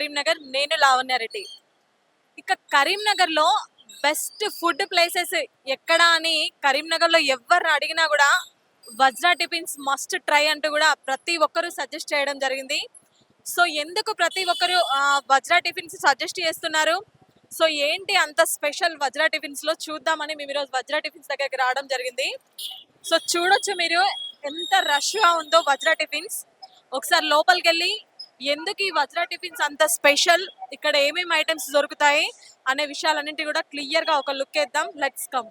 కరీంనగర్ నేను లావణ్యారెడ్డి. ఇక కరీంనగర్లో బెస్ట్ ఫుడ్ ప్లేసెస్ ఎక్కడ అని కరీంనగర్లో ఎవరిని అడిగినా కూడా వజ్రా టిఫిన్స్ మస్ట్ ట్రై అంటూ కూడా ప్రతి ఒక్కరూ సజెస్ట్ చేయడం జరిగింది. సో ఎందుకు ప్రతి ఒక్కరు వజ్ర వజ్రా టిఫిన్స్ సజెస్ట్ చేస్తున్నారు? సో ఏంటి అంత స్పెషల్ వజ్రా టిఫిన్స్లో చూద్దామని మేము ఈరోజు వజ్రా టిఫిన్స్ దగ్గరికి రావడం జరిగింది. సో చూడొచ్చు మీరు ఎంత రష్గా ఉందో వజ్రా టిఫిన్స్. ఒకసారి లోపలికి వెళ్ళి ఎందుకు ఈ వజ్రా టిఫిన్స్ అంత స్పెషల్? ఇక్కడ ఏమేమి ఐటమ్స్ దొరుకుతాయి? అనే విషయాలన్నింటి కూడా క్లియర్గా ఒక లుక్ వేద్దాం. Let's come.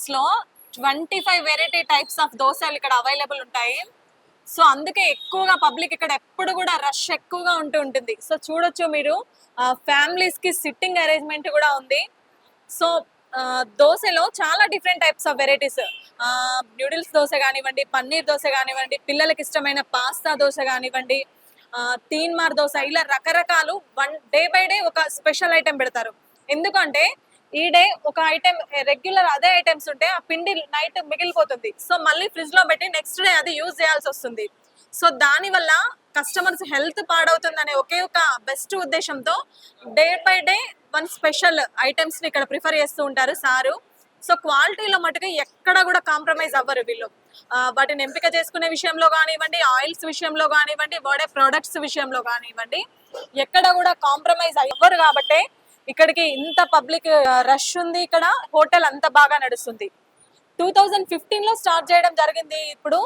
వజ్రా లో twenty five variety types of దోశలు ఇక్కడ అవైలబుల్ ఉంటాయి. సో అందుకే ఎక్కువగా పబ్లిక్ ఇక్కడ ఎప్పుడు కూడా రష్ ఎక్కువగా ఉంటూ ఉంటుంది. సో చూడొచ్చు మీరు. ఫ్యామిలీస్కి సిట్టింగ్ అరేంజ్మెంట్ కూడా ఉంది. సో దోశలో చాలా different types of varieties noodles dosa కానివ్వండి పన్నీర్ దోశ కానివ్వండి పిల్లలకి ఇష్టమైన పాస్తా దోశ కానివ్వండి తీన్మార్ దోశ ఇలా రకరకాలు వన్ డే బై డే ఒక స్పెషల్ ఐటెం పెడతారు. ఎందుకంటే ఈ డే ఒక ఐటెం రెగ్యులర్ అదే ఐటమ్స్ ఉంటే ఆ పిండి నైట్ మిగిలిపోతుంది. సో మళ్ళీ ఫ్రిడ్జ్లో పెట్టి నెక్స్ట్ డే అది యూజ్ చేయాల్సి వస్తుంది. సో దాని వల్ల కస్టమర్స్ హెల్త్ పాడవుతుంది అనే ఒకే ఒక బెస్ట్ ఉద్దేశంతో day by day one special ఐటమ్స్ని ఇక్కడ ప్రిఫర్ చేస్తూ ఉంటారు సారు. సో క్వాలిటీలో మటుకు ఎక్కడ కూడా కాంప్రమైజ్ అవ్వరు వీళ్ళు. వాటిని ఎంపిక చేసుకునే విషయంలో కానివ్వండి ఆయిల్స్ విషయంలో కానివ్వండి వాడే ప్రొడక్ట్స్ విషయంలో కానివ్వండి ఎక్కడ కూడా కాంప్రమైజ్ అవ్వరు కాబట్టి ఇక్కడికి ఇంత పబ్లిక్ రష్ ఉంది ఇక్కడ. హోటల్ అంత బాగా నడుస్తుంది. టూ థౌజండ్ ఫిఫ్టీన్లో స్టార్ట్ చేయడం జరిగింది. ఇప్పుడు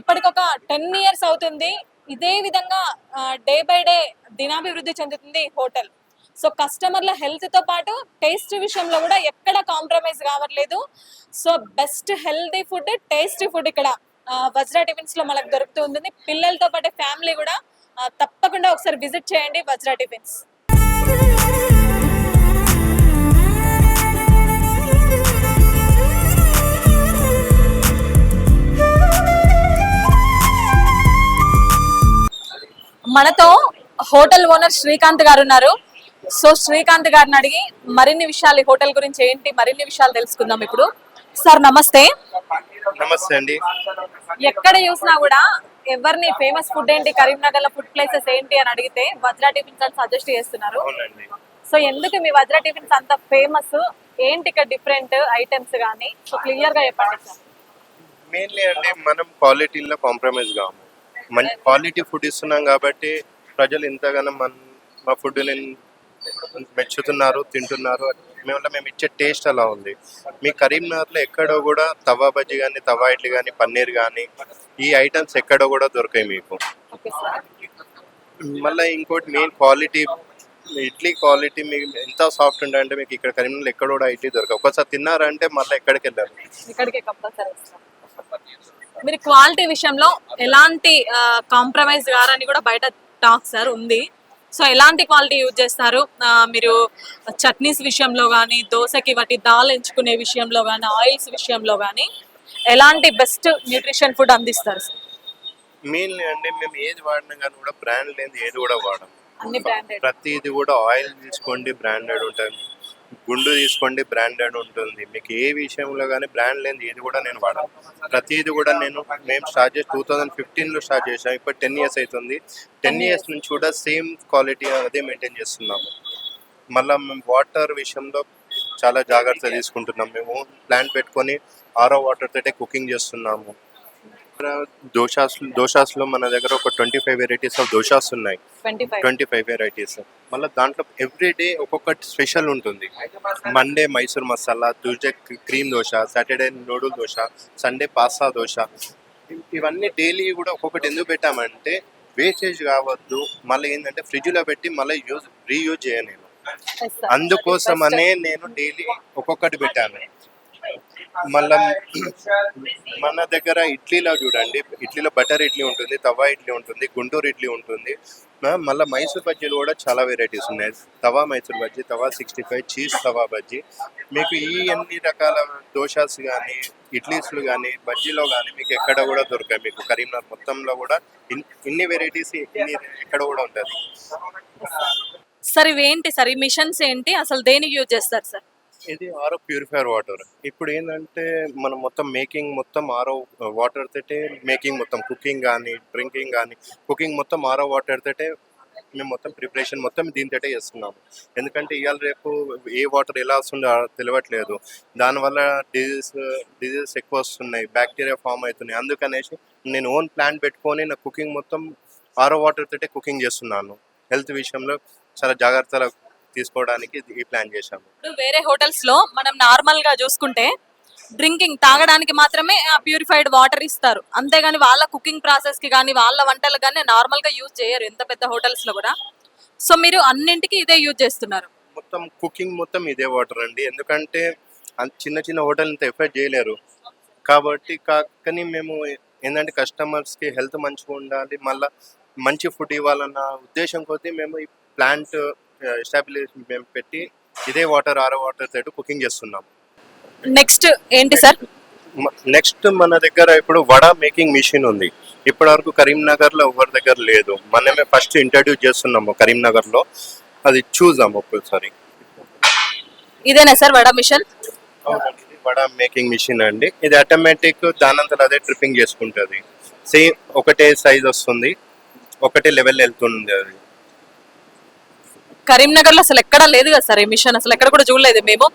ఇప్పటికి ఒక టెన్ ఇయర్స్ అవుతుంది. ఇదే విధంగా డే బై డే దినాభివృద్ధి చెందుతుంది హోటల్. సో కస్టమర్ల హెల్త్తో పాటు టేస్ట్ విషయంలో కూడా ఎక్కడ కాంప్రమైజ్ కావట్లేదు. So best healthy food tasty food ఇక్కడ వజ్రా టిఫిన్స్లో మనకు దొరుకుతూ ఉంటుంది పిల్లలతో పాటు ఫ్యామిలీ కూడా తప్పకుండా ఒకసారి విజిట్ చేయండి వజ్రా టిఫిన్స్. మనతో హోటల్ ఓనర్ శ్రీకాంత్ గారు ఉన్నారు. సో శ్రీకాంత్ గారిని అడిగి మరిన్ని విషయాలు ఈ హోటల్ గురించి ఏంటి మరిన్ని విషయాలు తెలుసుకుందాం ఇప్పుడు. సార్ నమస్తే. నమస్తే అండి. ఎక్కడ చూసినా కూడా ఎవరిని ఫేమస్ ఫుడ్ ఏంటి కరీంనగర్లో ఫుడ్ ప్లేసెస్ ఏంటి అని అడిగితే వజ్రా టిఫిన్స్ అని సజెస్ట్ చేస్తున్నారు. సో ఎందుకు మీ వజ్రా టిఫిన్స్ అంత ఫేమస్? ఏంటి ఇక్కడ డిఫరెంట్ ఐటమ్స్ కానీ? సో క్లియర్గా చెప్పండి సార్. మెయిన్లీ అంటే మనం క్వాలిటీలో కాంప్రమైజ్ కాము మన క్వాలిటీ ఫుడ్ ఇస్తున్నాం కాబట్టి ప్రజలు ఇంతగానో మన మా ఫుడ్ని మెచ్చుతున్నారు తింటున్నారు. మేము మేము ఇచ్చే టేస్ట్ అలా ఉంది. మీ కరీంనగర్లో ఎక్కడో కూడా తవా బజ్జీ కానీ తవా ఇడ్లీ కానీ పన్నీర్ కానీ ఈ ఐటమ్స్ ఎక్కడో కూడా దొరకాయి మీకు. మళ్ళీ ఇంకోటి మెయిన్ క్వాలిటీ ఇడ్లీ క్వాలిటీ మీకు ఎంత సాఫ్ట్ ఉండాలంటే మీకు ఇక్కడ కరీంనగర్లో ఎక్కడ కూడా ఇడ్లీ దొరకదు ఒకసారి తిన్నారంటే మళ్ళీ ఎక్కడికి వెళ్ళారు మీరు క్వాలిటీ విషయంలో ఎలాంటి కాంప్రమైజ్ గారని కూడా బయట టాక్ సార్ ఉంది. సో ఎలాంటి క్వాలిటీ యూజ్ చేస్తారు? మీరు చట్నీస్ విషయంలో కానీ దోశకి వాటి దాల్ ఎంచుకునే విషయంలో కానీ ఆయిల్స్ విషయంలో కానీ ఎలాంటి బెస్ట్ న్యూట్రిషన్ ఫుడ్ అందిస్తారు సార్ మెయిన్లీ అంటే మేము ఏది వాడినా కానీ కూడా బ్రాండ్ లేని ఏది కూడా వాడం అన్ని బ్రాండెడ్ ప్రతిది కూడా ఆయిల్ తీసుకోండి బ్రాండెడ్ ఉంటుంది. గుండు తీసుకోండి బ్రాండెడ్ ఉంటుంది. మీకు ఏ విషయంలో కానీ బ్రాండ్ లేని ఏది కూడా నేను వాడను. ప్రతిది కూడా నేను మేము స్టార్ట్ చేసి టూ థౌజండ్ ఫిఫ్టీన్లో స్టార్ట్ చేసాం ఇప్పుడు టెన్ ఇయర్స్ అవుతుంది. టెన్ ఇయర్స్ నుంచి కూడా సేమ్ క్వాలిటీ అదే మెయింటైన్ చేస్తున్నాము. మళ్ళీ మేము వాటర్ విషయంలో చాలా జాగ్రత్త తీసుకుంటున్నాం. మేము ప్లాంట్ పెట్టుకొని ఆరో వాటర్ తోటే కుకింగ్ చేస్తున్నాము. ఇక్కడ దోషాస్ దోషాస్లో మన దగ్గర ఒక twenty five varieties of dosas ఉన్నాయి. ట్వంటీ ఫైవ్ వెరైటీస్ మళ్ళీ దాంట్లో ఎవ్రీ డే ఒక్కొక్కటి స్పెషల్ ఉంటుంది. Monday Mysore masala Tuesday cream dosa Saturday noodle dosa Sunday pasta dosa ఇవ్- ఇవన్నీ డైలీ కూడా ఒక్కొక్కటి ఎందుకు పెట్టామంటే వేస్టేజ్ కావద్దు. మళ్ళీ ఏంటంటే ఫ్రిడ్జ్లో పెట్టి మళ్ళీ యూజ్ రీయూజ్ sir. అందుకోసమనే నేను డైలీ ఒక్కొక్కటి పెట్టాను. మళ్ళా మన దగ్గర ఇడ్లీలో చూడండి ఇడ్లీలో బటర్ ఇడ్లీ ఉంటుంది తవా ఇడ్లీ ఉంటుంది గుంటూరు ఇడ్లీ ఉంటుంది. మళ్ళీ మైసూర్ బజ్జీలు కూడా చాలా వెరైటీస్ ఉన్నాయి. Tawa Mysore bajji tawa sixty five cheese tawa bajji. మీకు ఈ అన్ని రకాల దోశాస్ కానీ ఇడ్లీస్లు కానీ బజ్జీలో కానీ మీకు ఎక్కడ కూడా దొరకాయి మీకు కరీంనగర్ మొత్తంలో కూడా ఇన్ని వెరైటీస్ ఇన్ని ఎక్కడ కూడా ఉంటుంది సార్ ఇవేంటి సార్? ఈ మిషన్స్ ఏంటి? అసలు దేనికి యూజ్ చేస్తారు సార్? ఇది ఆరో ప్యూరిఫైర్ వాటర్. ఇప్పుడు ఏంటంటే మనం మొత్తం మేకింగ్ మొత్తం ఆరో వాటర్ తోటే మేకింగ్ మొత్తం కుకింగ్ కానీ డ్రింకింగ్ కానీ కుకింగ్ మొత్తం ఆరో వాటర్ తోటే మేము మొత్తం ప్రిపరేషన్ మొత్తం దీనితోటే చేస్తున్నాము. ఎందుకంటే ఇవాళ రేపు ఏ వాటర్ ఎలా వస్తుందో తెలియట్లేదు దానివల్ల డిజీజ్ డిజీజెస్ ఎక్కువ వస్తున్నాయి బ్యాక్టీరియా ఫామ్ అవుతున్నాయి. అందుకనేసి నేను ఓన్ ప్లాంట్ పెట్టుకొని నా కుకింగ్ మొత్తం ఆరో వాటర్ తోటే కుకింగ్ చేస్తున్నాను. హెల్త్ విషయంలో చాలా జాగ్రత్తలు తీసుకోవడానికి ఈ ప్లాన్ చేశాము. ఇప్పుడు వేరే హోటల్స్లో మనం నార్మల్గా చూసుకుంటే డ్రింకింగ్ తాగడానికి మాత్రమే ప్యూరిఫైడ్ వాటర్ ఇస్తారు. అంతేగాని వాళ్ళ కుకింగ్ ప్రాసెస్కి కానీ వాళ్ళ వంటలు కానీ నార్మల్గా యూజ్ చేయరు ఎంత పెద్ద హోటల్స్లో కూడా. సో మీరు అన్నింటికి ఇదే యూజ్ చేస్తున్నారు. మొత్తం కుకింగ్ మొత్తం ఇదే వాటర్ అండి. ఎందుకంటే చిన్న చిన్న హోటల్ ఇంత ఎఫర్ట్ చేయలేరు. కాబట్టి కానీ మేము ఏంటంటే కస్టమర్స్కి హెల్త్ మంచిగా ఉండాలి మళ్ళీ మంచి ఫుడ్ ఇవ్వాలన్న ఉద్దేశం కొద్దీ మేము ఈ ప్లాంట్ ఎస్టాబ్లిష్ మేము పెట్టి ఇదే వాటర్ ఆరో వాటర్ తోటి కుకింగ్ చేస్తున్నాం. నెక్స్ట్ ఏంటి సార్ నెక్స్ట్ మన దగ్గర ఇప్పుడు వడ మేకింగ్ మిషన్ ఉంది. ఇప్పటి వరకు కరీంనగర్లో ఎవరి దగ్గర లేదు. మనమే ఫస్ట్ ఇంట్రడ్యూస్ చేస్తున్నాము కరీంనగర్లో. అది చూద్దాం ఒక్కసారి. ఇదేనా sir vada machine vada making machine అండి. ఇది ఆటోమేటిక్ దానంతట అదే ట్రిప్పింగ్ చేసుకుంటుంది. సేమ్ ఒకటే సైజ్ వస్తుంది. ఒకటే లెవెల్ వెళ్తుంది అది. కరీంనగర్లో అసలు ఎక్కడా లేదు కదా సార్ ఈ మిషన్? అసలు ఎక్కడ కూడా చూడలేదు మేము.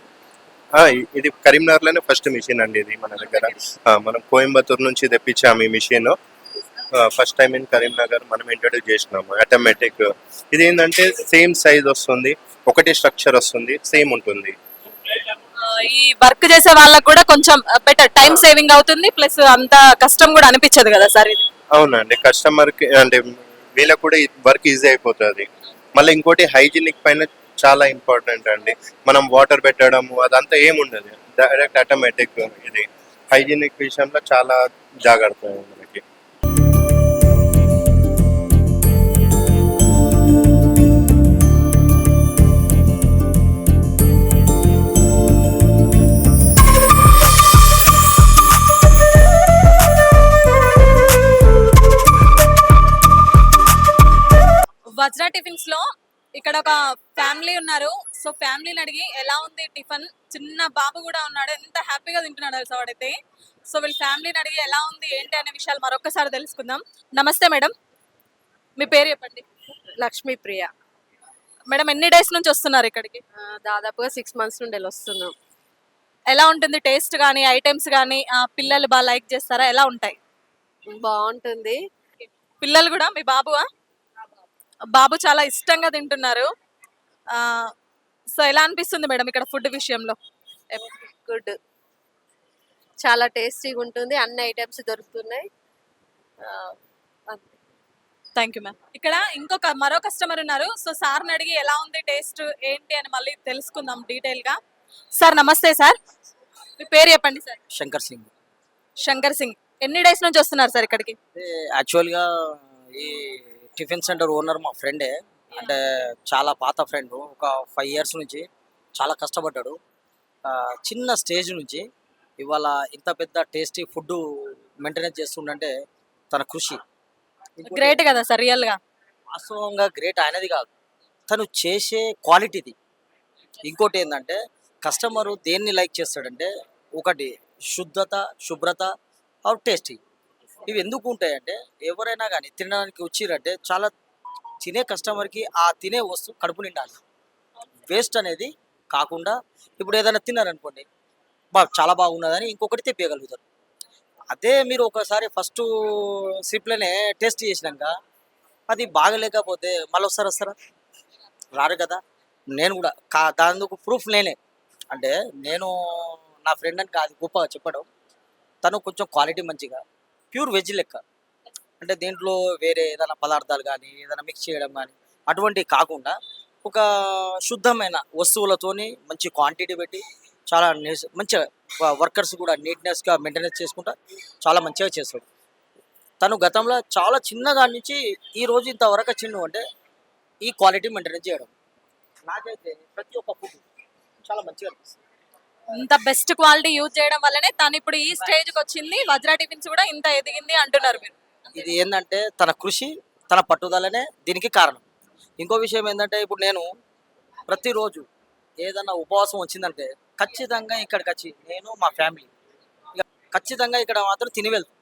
ఇది కరీంనగర్లోనే ఫస్ట్ మిషన్ అండి ఇది మన దగ్గర. మనం కోయంబత్తూర్ నుంచి తెప్పించాము ఈ machine first time in Karimnagar మనం ఇంట్రడ్యూస్ చేసినాము ఆటోమేటిక్ ఇది ఏంటంటే సేమ్ సైజ్ వస్తుంది ఒకటే స్ట్రక్చర్ వస్తుంది సేమ్ ఉంటుంది. ఈ వర్క్ చేసే వాళ్ళకి కూడా కొంచెం బెటర్ టైం సేవింగ్ అవుతుంది ప్లస్ అంత కష్టం కూడా అనిపించదు కదా సార్ ఇది? అవునండి కస్టమర్కి అంటే వీళ్ళకి కూడా వర్క్ ఈజీ అయిపోతుంది. మళ్ళీ ఇంకోటి హైజీనిక్ పైన చాలా ఇంపార్టెంట్ అండి. మనం వాటర్ పెట్టడం అదంతా ఏముండదు. డైరెక్ట్ ఆటోమేటిక్ ఇది. హైజీనిక్ విషయంలో చాలా జాగ్రత్త వజ్రా టిఫిన్స్లో ఇక్కడ ఒక ఫ్యామిలీ ఉన్నారు. సో ఫ్యామిలీని అడిగి ఎలా ఉంది టిఫిన్? చిన్న బాబు కూడా ఉన్నాడు. ఎంత హ్యాపీగా తింటున్నాడు అసలు వాడైతే? సో వీళ్ళ ఫ్యామిలీని అడిగి ఎలా ఉంది? ఏంటి? అనే విషయాలు మరొకసారి తెలుసుకుందాం. నమస్తే మేడం. మీ పేరు చెప్పండి. లక్ష్మీ ప్రియ. మేడం ఎన్ని డేస్ నుంచి వస్తున్నారు ఇక్కడికి? దాదాపుగా సిక్స్ మంత్స్ నుండి వస్తున్నాం. ఎలా ఉంటుంది టేస్ట్ కానీ ఐటమ్స్ కానీ పిల్లలు బాగా లైక్ చేస్తారా? ఎలా ఉంటాయి? బాగుంటుంది. పిల్లలు కూడా? మీ బాబువా? బాబు చాలా ఇష్టంగా తింటున్నారు. సో ఎలా అనిపిస్తుంది మేడం ఇక్కడ ఫుడ్ విషయంలో? గుడ్. చాలా టేస్టీగా ఉంటుంది. అన్ని ఐటమ్స్ దొరుకుతున్నాయి. Thank you ma'am. ఇక్కడ ఇంకొక మరో కస్టమర్ ఉన్నారు. సో సార్ని అడిగి ఎలా ఉంది టేస్ట్ ఏంటి అని మళ్ళీ తెలుసుకుందాం డీటెయిల్గా సార్ నమస్తే సార్. మీ పేరు చెప్పండి సార్. శంకర్ సింగ్. శంకర్ సింగ్. ఎన్ని డేస్ నుంచి వస్తున్నారు సార్ ఇక్కడికి? యాక్చువల్గా ఈ టిఫిన్ సెంటర్ ఓనర్ మా ఫ్రెండే. అంటే చాలా పాత ఫ్రెండ్. ఒక ఫైవ్ ఇయర్స్ నుంచి చాలా కష్టపడ్డాడు. చిన్న స్టేజ్ నుంచి ఇవాళ ఇంత పెద్ద టేస్టీ ఫుడ్ మెయింటెనెన్స్ చేస్తుండంటే తన కృషి. గ్రేట్ కదా సార్ రియల్గా వాస్తవంగా గ్రేట్ ఆయనది కాదు. తను చేసే క్వాలిటీది. ఇంకోటి ఏంటంటే కస్టమరు దేన్ని లైక్ చేస్తాడంటే ఒకటి శుద్ధత శుభ్రత ఆర్ టేస్టీ. ఇవి ఎందుకు ఉంటాయంటే ఎవరైనా కానీ తినడానికి వచ్చిరంటే చాలా తినే కస్టమర్కి ఆ తినే వస్తువు కడుపు నిండాలి. వేస్ట్ అనేది కాకుండా ఇప్పుడు ఏదైనా తిన్నారనుకోండి బా చాలా బాగున్నదని ఇంకొకటి తెప్పగలుగుతారు అదే మీరు ఒకసారి ఫస్ట్ సిప్లోనే టేస్ట్ చేసినాక అది బాగలేకపోతే మళ్ళీ వస్తారు వస్తారా? రారు కదా. నేను కూడా కా దానికి ప్రూఫ్ నేనే. అంటే నేను నా ఫ్రెండ్ అని కాదు గొప్పగా చెప్పడం. తను కొంచెం క్వాలిటీ మంచిగా ప్యూర్ వెజ్ లెక్క. అంటే దీంట్లో వేరే ఏదైనా పదార్థాలు కానీ ఏదైనా మిక్స్ చేయడం కానీ అటువంటివి కాకుండా ఒక శుద్ధమైన వస్తువులతోని మంచి క్వాంటిటీ పెట్టి చాలా మంచిగా వర్కర్స్ కూడా నీట్నెస్గా మెయింటెనెన్స్ చేసుకుంటా చాలా మంచిగా చేస్తాడు. తను గతంలో చాలా చిన్నగా నుంచి ఈ రోజు ఇంతవరకు చిన్న అంటే ఈ క్వాలిటీ మెయింటెనెన్స్ చేయడం. నాకైతే ప్రతి ఒక్క ఫుడ్ చాలా మంచిగా అనిపిస్తుంది. ఇంత బెస్ట్ క్వాలిటీ యూజ్ చేయడం వల్లనే తను ఇప్పుడు ఈ స్టేజ్కి వచ్చింది. వజ్రా టిఫిన్స్ కూడా ఇంత ఎదిగింది అంటున్నారు మీరు. ఇది ఏంటంటే తన కృషి తన పట్టుదలనే దీనికి కారణం. ఇంకో విషయం ఏంటంటే ఇప్పుడు నేను ప్రతిరోజు ఏదన్నా ఉపవాసం వచ్చిందంటే ఖచ్చితంగా ఇక్కడికి వచ్చి నేను మా ఫ్యామిలీ ఇక ఖచ్చితంగా ఇక్కడ మాత్రం తిని వెళ్తాం.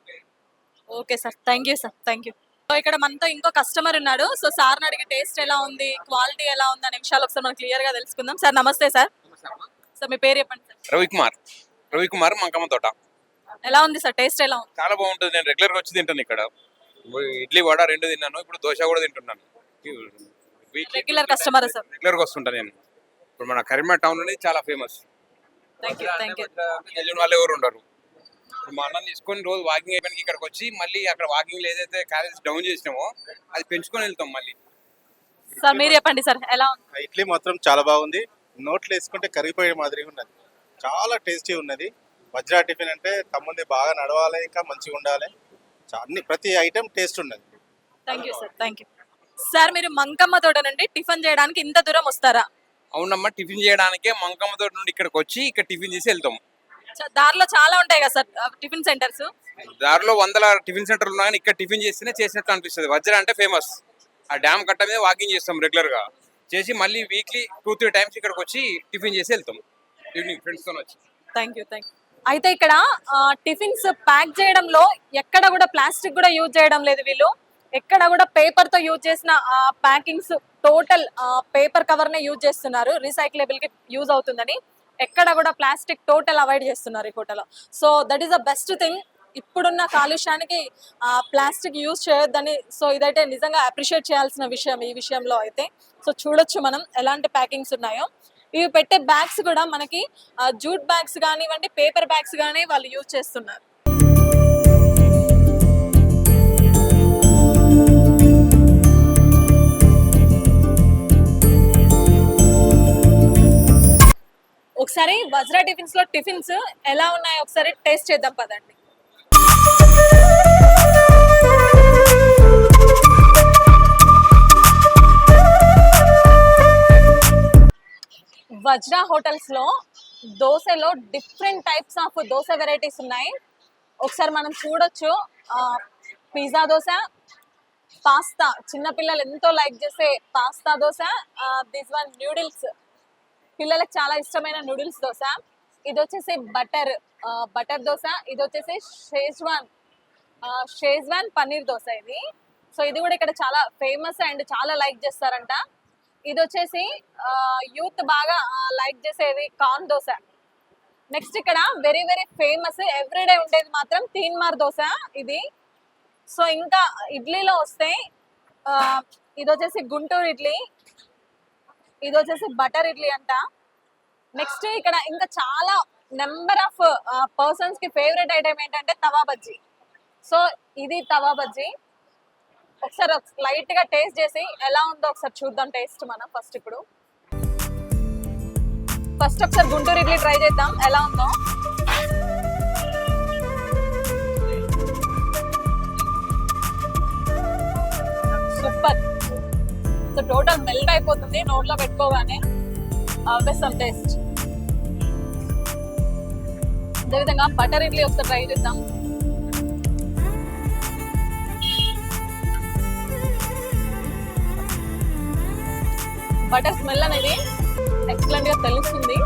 Okay sir. Thank you sir. Thank you. So ఇక్కడ మనతో ఇంకో కస్టమర్ ఉన్నాడు. సో సార్ అడిగి టేస్ట్ ఎలా ఉంది క్వాలిటీ ఎలా ఉంది అనే విషయాలు ఒకసారి మనం క్లియర్గా తెలుసుకుందాం. సార్ నమస్తే సార్. సార్ మీ పేరు చెప్పండి సార్. రవికుమార్. రవికుమార్ మంకమ్మ తోట. ఎలా ఉంది సార్? టేస్ట్ ఎలా ఉంది? చాలా బాగుంటుంది. నేను రెగ్యులర్గా వచ్చి తింటాను ఇక్కడ. ఇడ్లీ వడ రెండు తిన్నాను ఇప్పుడు దోశ కూడా తింటున్నాను. Regular customer sir. రెగ్యులర్గా వస్తుంటా నేను. ఇప్పుడు మన కరీంనగర్ టౌన్ అనేది చాలా famous thank you thank you తెలియని వాళ్ళు ఎవరు ఉండరు. మా అన్నం తీసుకొని రోజు వాకింగ్ అయిపోయిన ఇక్కడికి వచ్చి మళ్ళీ అక్కడ వాకింగ్ ఏదైతే క్యాలరీస్ డౌన్ చేసినామో అది పెంచుకొని వెళ్తాం మళ్ళీ. సార్ మీరు చెప్పండి సార్ ఎలా ఉంది? ఇడ్లీ మాత్రం చాలా బాగుంది. నోట్లో వేసుకుంటే కరిగిపోయే మాదిరిగా ఉన్నది. చాలా టేస్టీ ఉన్నది. వజ్రా టిఫిన్ అంటే తమ్ముంది బాగా నడవాలి ఇంకా మంచిగా ఉండాలి. అన్ని ప్రతి ఐటెం టేస్ట్ ఉన్నది. Thank you sir thank you sir మీరు మంకమ్మ తోట నుండి టిఫిన్ చేయడానికి ఇంత దూరం వస్తారా? అవునమ్మా టిఫిన్ చేయడానికే మంకమ్మ తోట నుండి ఇక్కడికి వచ్చి ఇక్కడ టిఫిన్ చేసి వెళ్తాం. చ- దారిలో చాలా ఉంటాయి కదా సార్ టిఫిన్ సెంటర్స్? దారిలో వందల టిఫిన్ సెంటర్లు ఉన్నా కానీ ఇక్కడ టిఫిన్ చేస్తేనే చేసినట్టు అనిపిస్తుంది. వజ్ర అంటే ఫేమస్. ఆ డ్యామ్ కట్ట మీద వాకింగ్ చేస్తాం రెగ్యులర్గా చేసి మళ్ళీ వీక్లీ టూ త్రీ టైమ్స్ ఇక్కడికి వచ్చి టిఫిన్ చేసి వెళ్తాం. ఈవినింగ్ ఫ్రెండ్స్తో వచ్చి. థ్యాంక్ యూ థ్యాంక్ అయితే ఇక్కడ టిఫిన్స్ ప్యాక్ చేయడంలో ఎక్కడ కూడా ప్లాస్టిక్ కూడా యూజ్ చేయడం లేదు వీళ్ళు. ఎక్కడ కూడా పేపర్తో యూజ్ చేసిన ప్యాకింగ్స్ టోటల్ పేపర్ కవర్ నే యూజ్ చేస్తున్నారు. రీసైక్లబుల్కి యూజ్ అవుతుందని. ఎక్కడ కూడా ప్లాస్టిక్ టోటల్ అవాయిడ్ చేస్తున్నారు ఈ హోటల్లో. So that is the best thing ఇప్పుడున్న కాలుష్యానికి ప్లాస్టిక్ యూజ్ చేయొద్దని సో ఇదైతే నిజంగా అప్రిషియేట్ చేయాల్సిన విషయం ఈ విషయంలో అయితే. సో చూడొచ్చు మనం ఎలాంటి ప్యాకింగ్స్ ఉన్నాయో. ఇవి పెట్టే బ్యాగ్స్ కూడా మనకి జూట్ బ్యాగ్స్ కానివ్వండి పేపర్ బ్యాగ్స్ కానీ వాళ్ళు యూజ్ చేస్తున్నారు. ఒకసారి వజ్రా టిఫిన్స్లో టిఫిన్స్ ఎలా ఉన్నాయో ఒకసారి టేస్ట్ చేద్దాం పదండి. వజ్రా హోటల్స్లో దోశలో different types of dosa varieties ఉన్నాయి. ఒకసారి మనం చూడొచ్చు. Pizza dosa pasta. చిన్నపిల్లలు ఎంతో లైక్ చేసే pasta dosa. This one noodles పిల్లలకు చాలా ఇష్టమైన నూడిల్స్ దోశ. ఇది వచ్చేసి బటర్ బటర్ దోశ. ఇది వచ్చేసి షేజ్వాన్ షేజ్వాన్ పన్నీర్ దోశ ఇది. సో ఇది కూడా ఇక్కడ చాలా ఫేమస్ అండ్ చాలా లైక్ చేస్తారంట. ఇది వచ్చేసి యూత్ బాగా లైక్ చేసేది కార్న్ దోశ. నెక్స్ట్ ఇక్కడ వెరీ వెరీ ఫేమస్ ఎవ్రీడే ఉండేది మాత్రం తీన్మార్ దోశ ఇది. సో ఇంకా ఇడ్లీలో వస్తే ఇది వచ్చేసి గుంటూరు ఇడ్లీ ఇది వచ్చేసి బటర్ ఇడ్లీ అంట. నెక్స్ట్ ఇక్కడ ఇంకా చాలా నెంబర్ ఆఫ్ పర్సన్స్కి ఫేవరెట్ ఐటమ్ ఏంటంటే తవా బజ్జీ. సో ఇది తవా బజ్జీ. ఒకసారి లైట్గా టేస్ట్ చేసి ఎలా ఉందో ఒకసారి చూద్దాం టేస్ట్ మనం ఫస్ట్ ఇప్పుడు. ఫస్ట్ ఒకసారి గుంటూరు ఇడ్లీ ట్రై చేద్దాం. ఎలా ఉందో? సూపర్ సో టోటల్ మెల్ట్ అయిపోతుంది. నోట్లో పెట్టుకోగానే అవసరం టేస్ట్ అదేవిధంగా బటర్ ఇడ్లీ ఒకసారి ట్రై చేద్దాం. బటర్ స్మెల్ అనేది ఎక్సలెంట్గా తెలుస్తుంది.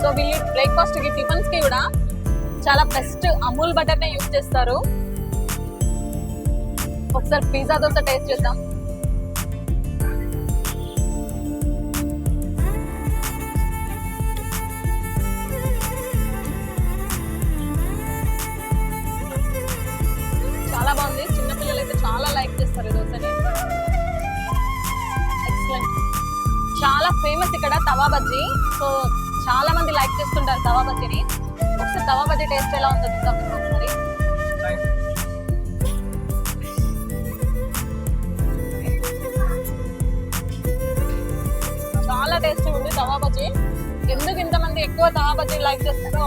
సో వీళ్ళు బ్రేక్ఫాస్ట్కి టిఫిన్స్కి కూడా చాలా బెస్ట్ అమూల్ బటర్ నే యూజ్ చేస్తారు. ఒకసారి పిజ్జా దోశ టేస్ట్ చేద్దాం. తవా బజ్జీ. సో చాలా మంది లైక్ చేస్తుంటారు తవా బజ్జీని. ఒకసారి తవా బజ్జీ టేస్ట్ ఎలా ఉందో చూద్దాం టేస్టీ ఉండదు తవా బజ్జీ. ఎందుకు ఇంతమంది ఎక్కువ తవా బజ్జీ లైక్ చేస్తారో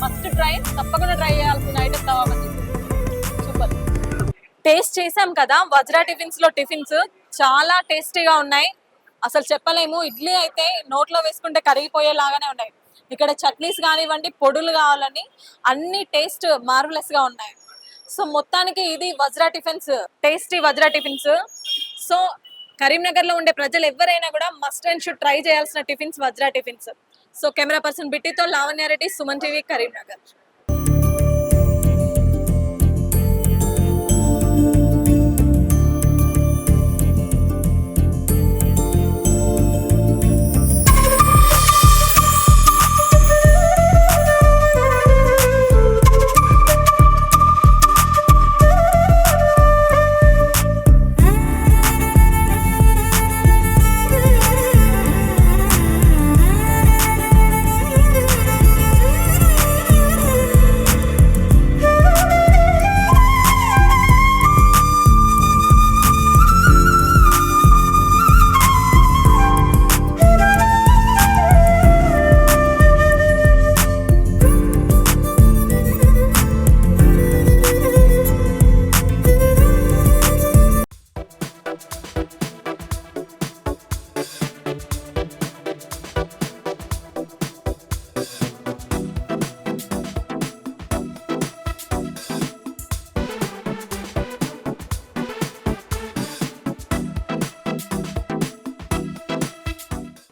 ఫస్ట్ ట్రై తప్పకుండా ట్రై చేయాల్సిన item tawa bajji. Super. Taste చేసాం కదా వజ్రా టిఫిన్స్లో టిఫిన్స్ చాలా టేస్టీగా ఉన్నాయి. అసలు చెప్పలేము. ఇడ్లీ అయితే నోట్లో వేసుకుంటే కరిగిపోయేలాగానే ఉన్నాయి. ఇక్కడ చట్నీస్ కానివ్వండి పొడులు కావాలని అన్ని టేస్ట్ మార్వలెస్గా ఉన్నాయి. సో మొత్తానికి ఇది Vajra tiffins tasty Vajra tiffins. So కరీంనగర్లో ఉండే ప్రజలు ఎవరైనా కూడా మస్ట్ అండ్ షుడ్ ట్రై చేయాల్సిన tiffins Vajra tiffins. So camera person బిట్టితో లావణ్యారెడ్డి సుమన్ టీవీ కరీంనగర్.